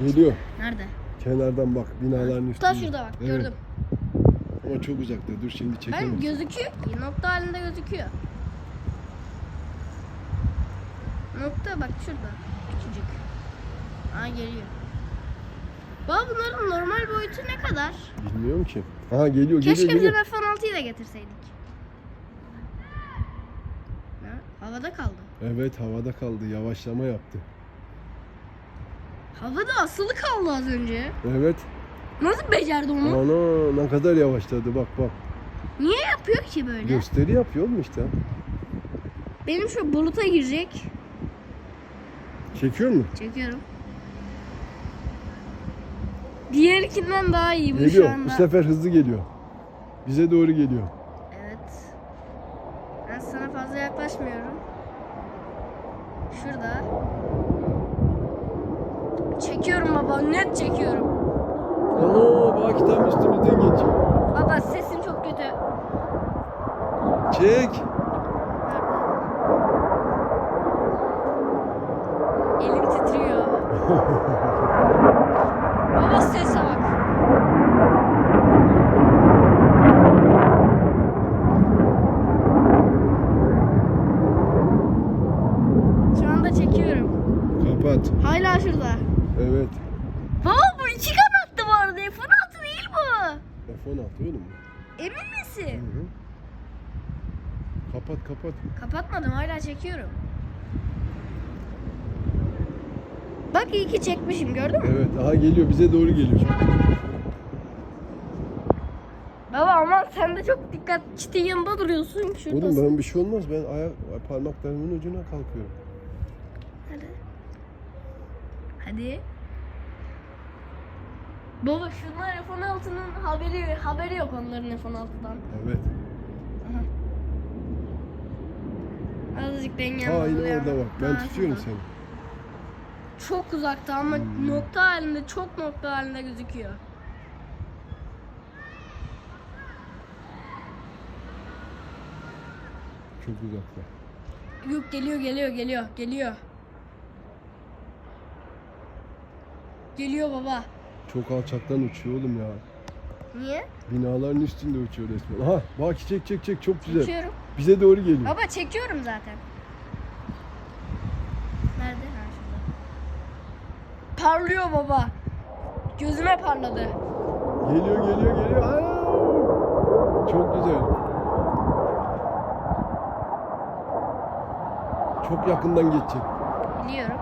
Geliyor. Nerede? Kenardan bak binaların üstünde. Ta şurada bak Evet. gördüm. Ama çok uzakta. Dur şimdi Ben çekemem. gözüküyor ki. Nokta halinde gözüküyor. Nokta bak şurada. Küçücük. Aa geliyor. Baba bunların normal boyutu ne kadar? Bilmiyorum ki. Ha geliyor Keşke geliyor bizim geliyor. F-16'yı da getirseydik. Ne? Havada kaldı. Evet havada kaldı. Yavaşlama yaptı. Havada asılı kaldı az önce. Evet. Nasıl becerdi onu? Ana ne kadar yavaşladı bak bak. Niye yapıyor ki böyle? Gösteri yapıyor mu işte? Benim şu buluta girecek. Çekiyor mu? Çekiyorum. Diğerikinden daha iyi bu şu Geliyor. anda. Bu sefer hızlı geliyor. Bize doğru geliyor. Evet. Ben sana fazla yaklaşmıyorum. Şurada. Çekiyorum baba, net çekiyorum. Ana bak tam üstümüzden geçiyor. Baba sesin çok kötü. Çek. Elim titriyor. baba sese bak. Şu anda çekiyorum. Kapat. Hala şurada. Evet. Baba bu iki kanatlı bu arada. F-16 değil bu. F-16 oğlum. Emin Hı misin? hı. Kapat kapat. Kapatmadım hala çekiyorum. Bak iyi ki çekmişim gördün mü? Evet aha geliyor bize doğru geliyor. Baba ama sen de çok dikkat çitin yanında duruyorsun. Oğlum Şuradasın. ben bir şey olmaz. Ben ayak parmaklarımın ucuna kalkıyorum. Hadi. Hadi. Baba şunlar F-16'nın haberi, haberi yok onların F-16'dan. Evet. Azıcık dengem Ha yine bozuluyor. orada bak. Ben Ha, tutuyorum şurada. seni. Çok uzakta ama Hmm. nokta halinde çok nokta halinde gözüküyor. Çok uzakta. Yok geliyor geliyor geliyor geliyor. Geliyor baba. Çok alçaktan uçuyor oğlum ya. Niye? Binaların üstünde uçuyor resmen. Aha bak çek çek çek çok güzel. Çekiyorum. Bize doğru geliyor. Baba çekiyorum zaten. Nerede? Ha şurada. Parlıyor baba. Gözüme parladı. Geliyor geliyor geliyor. Aa! Çok güzel. Çok yakından geçecek. Biliyorum.